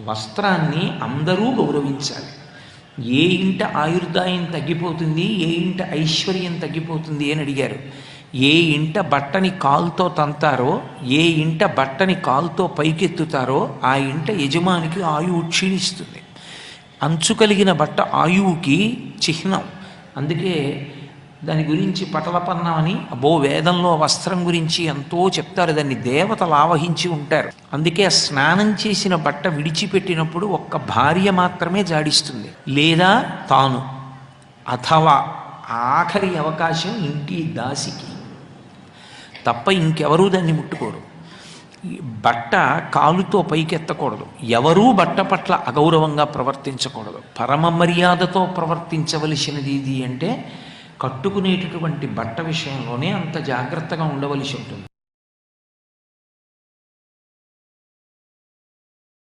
వస్త్రాన్ని అందరూ గౌరవించాలి. ఏ ఇంట ఆయుర్దాయం తగ్గిపోతుంది ఏ ఇంట ఐశ్వర్యం తగ్గిపోతుంది అని అడిగారు. ఏ ఇంట బట్టని కాలుతో తంతారో ఏ ఇంట బట్టని కాలుతో పైకెత్తుతారో ఆ ఇంట యజమానికి ఆయువు క్షీణిస్తుంది. అంచు కలిగిన బట్ట ఆయువుకి చిహ్నం. అందుకే దాని గురించి పటలపన్నం అని అబో వేదంలో వస్త్రం గురించి ఎంతో చెప్తారు. దాన్ని దేవతలు ఆవహించి ఉంటారు. అందుకే ఆ స్నానం చేసిన బట్ట విడిచిపెట్టినప్పుడు ఒక్క భార్య మాత్రమే జాడిస్తుంది. లేదా తాను అథవా ఆఖరి అవకాశం ఇంటి దాసికి. తప్ప ఇంకెవరూ దాన్ని ముట్టుకోరు. బట్ట కాలుతో పైకెత్తకూడదు. ఎవరూ బట్ట పట్ల అగౌరవంగా ప్రవర్తించకూడదు. పరమ మర్యాదతో ప్రవర్తించవలసినది ఇది అంటే కట్టుకునేటటువంటి బట్ట విషయంలోనే అంత జాగ్రత్తగా ఉండవలసి ఉంటుంది.